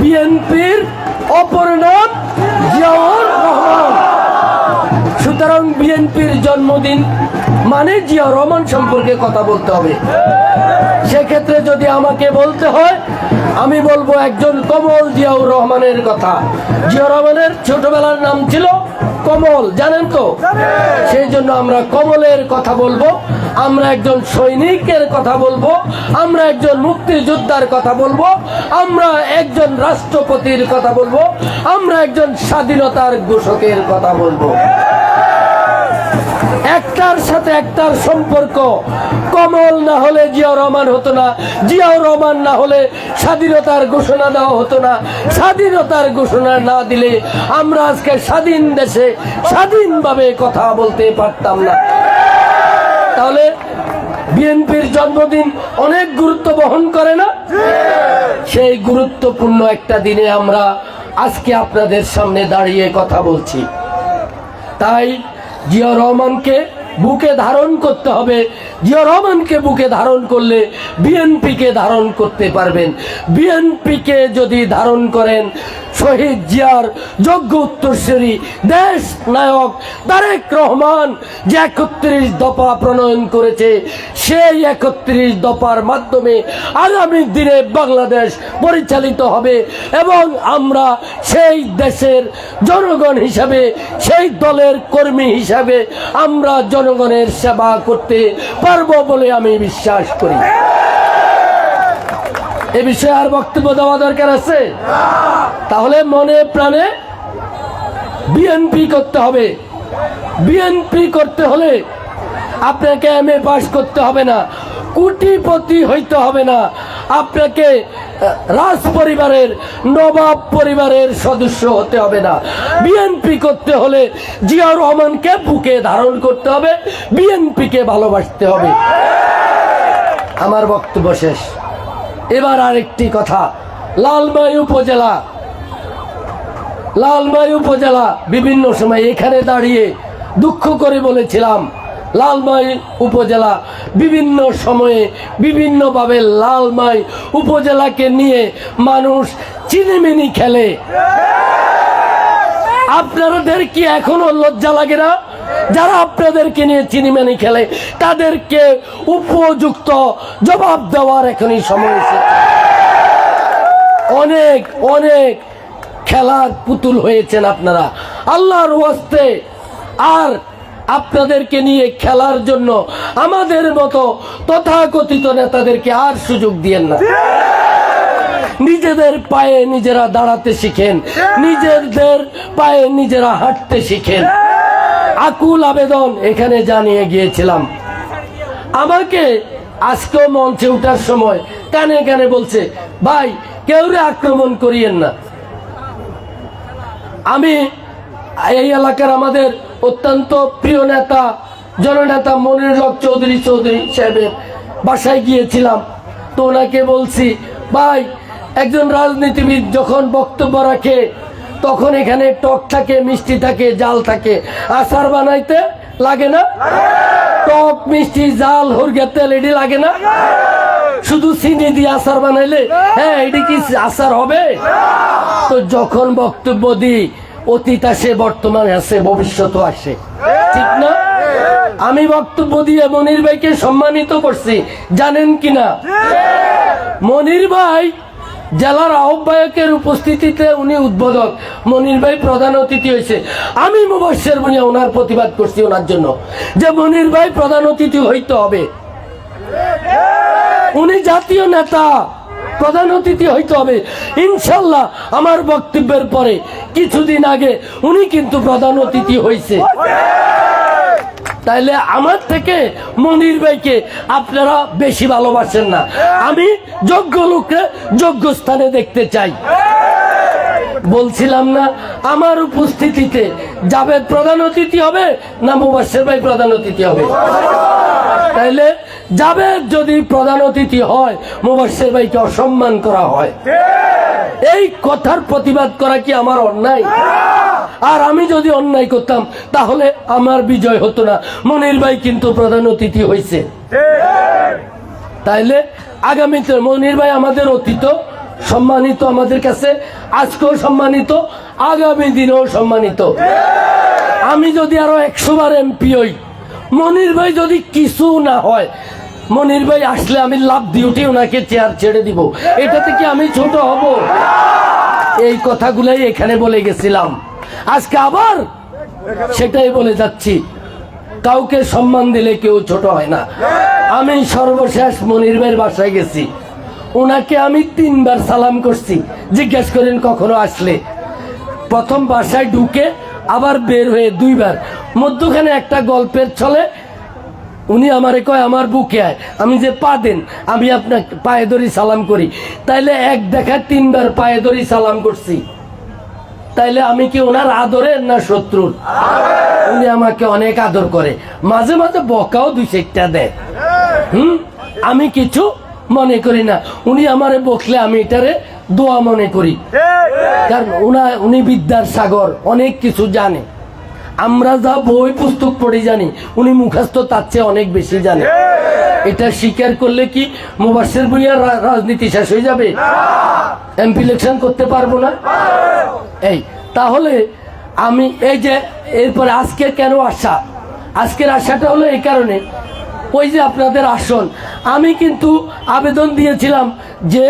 বিএনপির অপর নাম জিয়াউর রহমান। সুতরাং বিএনপির জন্মদিন মানে জিয়া রহমান সম্পর্কে কথা বলতে হবে। সেক্ষেত্রে যদি আমাকে বলতে হয় আমি বলব একজন কমল জিয়াউর রহমানের কথা। জিয়া রহমানের ছোটবেলার নাম ছিল কমল জানেন তো? সেই জন্য আমরা কমলের কথা বলব আমরা একজন সৈনিকের কথা বলব আমরা একজন মুক্তিযোদ্ধার কথা বলব আমরা একজন রাষ্ট্রপতির কথা বলব আমরা একজন স্বাধীনতার ঘোষকের কথা বলব। একটার সাথে একটার সম্পর্ক। কমল না হলে জিয়াউর রহমান হতো না জিয়াউর রহমান না হলে স্বাধীনতার ঘোষণা দেওয়া হতো না। স্বাধীনতার ঘোষণা না দিলে আমরা আজকে স্বাধীন দেশে স্বাধীনভাবে কথা বলতে পারতাম না। তাহলে বিএনপির জন্মদিন অনেক গুরুত্ব বহন করে না? সেই গুরুত্বপূর্ণ একটা দিনে আমরা আজকে আপনাদের সামনে দাঁড়িয়ে কথা বলছি। তাই জিয়া রহমানকে বুকে ধারণ করতে হবে। জিয়া রহমানকে বুকে ধারণ করলে বিএনপিকে ধারণ করতে পারবেন। বিএনপিকে যদি ধারণ করেন শহীদ জিয়ার যোগ্য উত্তরসূরি দেশ নায়ক তারেক রহমান যে একত্রিশ দফা প্রণয়ন করেছে, সেই একত্রিশ দফার মাধ্যমে আগামী দিনে বাংলাদেশ পরিচালিত হবে এবং আমরা সেই দেশের জনগণ হিসাবে, সেই দলের কর্মী হিসাবে আমরা জনগণের সেবা করতে পারব বলে আমি বিশ্বাস করি। এ বিষয়ে আর বক্তব্য দেওয়া দরকার আছে? তাহলে মনে প্রাণে বিএনপি করতে হবে। বিএনপি করতে হলে আপনাকে এম এ পাশ করতে হবে না। কোটিপতি হইতে হবে না। আপনাকে রাজ পরিবারের, নবাব পরিবারের সদস্য হতে হবে না। বিএনপি করতে হলে জিয়াউর রহমানকে বুকে ধারণ করতে হবে। বিএনপিকে ভালোবাসতে হবে। আমার বক্তব্য শেষ। এবার আরেকটি কথা। লালমাই উপজেলা। লালমাই উপজেলা বিভিন্ন সময় এখানে দাঁড়িয়ে দুঃখ করে বলেছিলাম, লালমাই উপজেলা বিভিন্ন সময়ে বিভিন্নভাবে লালমাই উপজেলাকে নিয়ে মানুষ চিনিমিনি খেলে। আপনাদের কি এখনও লজ্জা লাগে না? যারা আপনাদেরকে নিয়ে চিনিমানি খেলে, তাদেরকে উপযুক্ত জবাব দেওয়ার এখনই সময় এসেছে। অনেক অনেক খেলার পুতুল হয়েছেন আপনারা। আল্লাহর ওয়াস্তে আর আপনাদেরকে নিয়ে খেলার জন্য আমাদের মতো তথাকথিত নেতাদেরকে আর সুযোগ দিয়েন না। নিজেদের পায়ে নিজেরা দাঁড়াতে শিখেন, নিজেদের পায়ে নিজেরা হাঁটতে শিখেন। আকুল আবেদন এখানে জানিয়ে গিয়েছিলাম। আমাকে আজকেও মঞ্চে ওঠার সময় কানে কানে বলছে, ভাই কেউরে আক্রমণ করিয়েন না। আমি এই এলাকার আমাদের অত্যন্ত প্রিয় নেতা, জননেতা মনির হক চৌধুরী চৌধুরী সাহেবের বাসায় গিয়েছিলাম। তো ওনাকে বলছি, ভাই, একজন রাজনীতিবিদ যখন বক্তব্য রাখে তখন এখানে টক থাকে, মিষ্টি থাকে, জাল থাকে। আচার বানাইতে লাগে না? টক, মিষ্টি, জাল হরগে তেল, এটি লাগে না? শুধু চিনি দিয়ে আচার বানাইলে? হ্যাঁ এটি কি আচার হবে? তো যখন বক্তব্য দিই, অতীত আসে, বর্তমান আসে ভবিষ্যৎ আসে। ঠিক না? আমি বক্তব্য দিয়ে মনির ভাইকে সম্মানিত করছি। জানেন কিনা? মনির ভাই জেলার আহ্বায়কের উপস্থিতিতে উনি উদ্বোধক। মনির ভাই প্রধান অতিথি হয়েছে। আমি মুবাসের বুনিয়া ওনার প্রতিবাদ করছি ওনার জন্য। যে মনির ভাই প্রধান অতিথি হইতে হবে। উনি জাতীয় নেতা, প্রধান অতিথি হইতে হবে। ইনশাল্লাহ আমার বক্তব্যের পরে কিছুদিন আগে উনি কিন্তু প্রধান অতিথি হয়েছে তাইলে আমার থেকে মনির ভাইকে আপনারা বেশি ভালোবাসেন না। আমি যোগ্য লোককে যোগ্য স্থানে দেখতে চাই। বলছিলাম না, আমার উপস্থিতিতে জাভেদ প্রধান অতিথি হবে না মুবাসের ভাই প্রধান অতিথি হবে? তাইলে জাভেদ যদি প্রধান অতিথি হয় মুবাসের ভাইকে অসম্মান করা হয়। এই কথার প্রতিবাদ করা কি আমার অন্যায়? আর আমি যদি অন্যায় করতাম তাহলে আমার বিজয় হতো না। মনির ভাই কিন্তু প্রধান অতিথি হয়েছে তাইলে আগামীতে মনির ভাই আমাদের অতীত সম্মানিত আমাদের কাছে আজকেও সম্মানিত আগামী দিনেও সম্মানিত। আমি যদি আরও একশো বার এমপি হই মনির ভাই যদি কিছু না হয় মনির ভাই আসলে আমি লাভ উঠে ওনাকে চেয়ার ছেড়ে দিব। এটাতে কি আমি ছোট হব? এই কথাগুলাই এখানে বলে গেছিলাম। আজকে আবার সেটাই বলে যাচ্ছি। কাউকে সম্মান দিলে কেউ ছোট হয় না। আমি সর্বশেষ মনির ভাইয়ের বাসায় গেছি। ওনাকে আমি তিনবার সালাম করছি। জিজ্ঞেস করেন কখনো আসলে। প্রথম বাসায় ঢুকে আবার বের হয়ে দুইবার। মধ্যখানে একটা গল্পের ছলে উনি আমারে কয় আমার বুকে আয়। আমি যে পা দেন আমি আপনাকে পায়ে ধরি সালাম করি। তাইলে এক দেখা তিনবার পায়ে ধরি সালাম করছি। তাইলে আমি কি ওনার আদরের না শত্রুর? উনি আমাকে অনেক আদর করে। মাঝে মাঝে বকাও দুই চারটা দেয়। হুম? আমি কিছু মনে করি না। উনি আমারে বকলে আমি এটারে দোয়া মনে করি। কারণ উনা উনি বিদ্যার সাগর অনেক কিছু জানে। আমরা যা বই পুস্তক পড়ে জানি উনি মুখস্থ তার চেয়ে অনেক বেশি জানে। এটা স্বীকার করলে কি মুবাসের ভুইয়ার রাজনীতি শেষ হয়ে যাবে? এমপি ইলেকশন করতে পারব না? এই তাহলে আমি এই যে এরপরে আজকে কেন আশা? আজকের আশাটা হলো এই কারণে। ওই যে আপনাদের আসন আমি কিন্তু আবেদন দিয়েছিলাম যে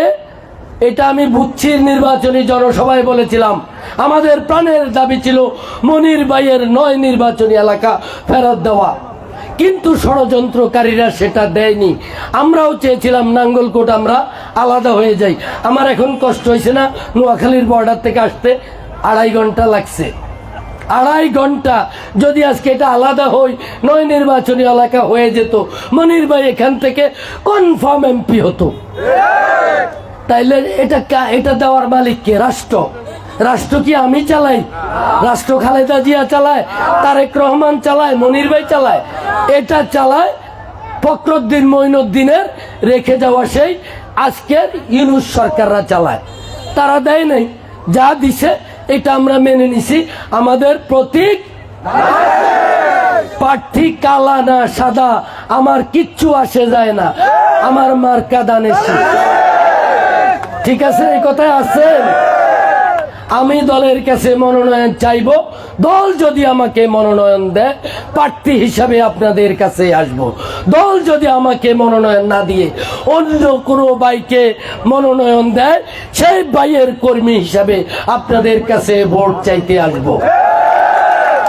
এটা আমি বুচ্ছির নির্বাচনী জনসভায় বলেছিলাম। আমাদের প্রাণের দাবি ছিল মনির বাইয়ের নয় নির্বাচনী এলাকা ফেরত দেওয়া। কিন্তু ষড়যন্ত্রকারীরা সেটা দেয়নি। আমরাও চেয়েছিলাম নাঙ্গলকোট আমরা আলাদা হয়ে যাই। আমার এখন কষ্ট হয়েছে না, নোয়াখালীর বর্ডার থেকে আসতে আড়াই ঘণ্টা লাগছে। আড়াই ঘণ্টা। যদি আজকে এটা আলাদা হই, নয় নির্বাচনী এলাকা হয়ে যেত, মনির ভাই এখান থেকে কনফার্ম এমপি হতো। তাইলে এটা এটা দেওয়ার মালিক কে? রাষ্ট্র। রাষ্ট্র কি আমি চালাই? রাষ্ট্র খালেদা জিয়া চালায়, তারেক রহমান চালায়, মনির ভাই চালায়। এটা চালায় ফখরুদ্দিন মঈনুদ্দিনের রেখে যাওয়া সেই আজকের ইউনুস সরকাররা চালায়। তারা দেয় নাই। যা দিছে, এটা আমরা মেনে নিছি। আমাদের প্রতীক প্রার্থী কালা না সাদা। আমার কিচ্ছু আসে যায় না। আমার মার্কা দানেশি। ঠিক আছে, এই কথায় আছেন আমি দলের কাছে মনোনয়ন চাইব। দল যদি আমাকে মনোনয়ন দেয়, প্রার্থী হিসাবে আপনাদের কাছে আসব। দল যদি আমাকে মনোনয়ন না দিয়ে অন্য কোনো বাইকে মনোনয়ন দেয়, সেই বাইয়ের কর্মী হিসাবে আপনাদের কাছে ভোট চাইতে আসব।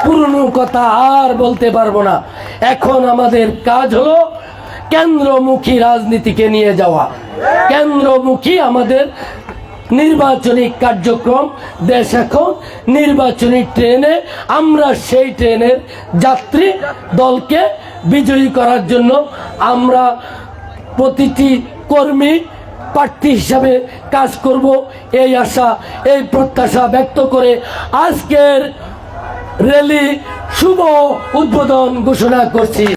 পুরনো কথা আর বলতে পারব না। এখন আমাদের কাজ হলো কেন্দ্রমুখী রাজনীতিকে নিয়ে যাওয়া। কেন্দ্রমুখী আমাদের নির্বাচনী কার্যক্রম, দেশ এখন নির্বাচনী ট্রেনে, আমরা সেই ট্রেনের যাত্রী দলকে বিজয়ী করার জন্য আমরা প্রতিটি কর্মী প্রার্থী হিসাবে কাজ করব এই আশা, এই প্রত্যাশা ব্যক্ত করে আজকের র্যালি শুভ উদ্বোধন ঘোষণা করছি।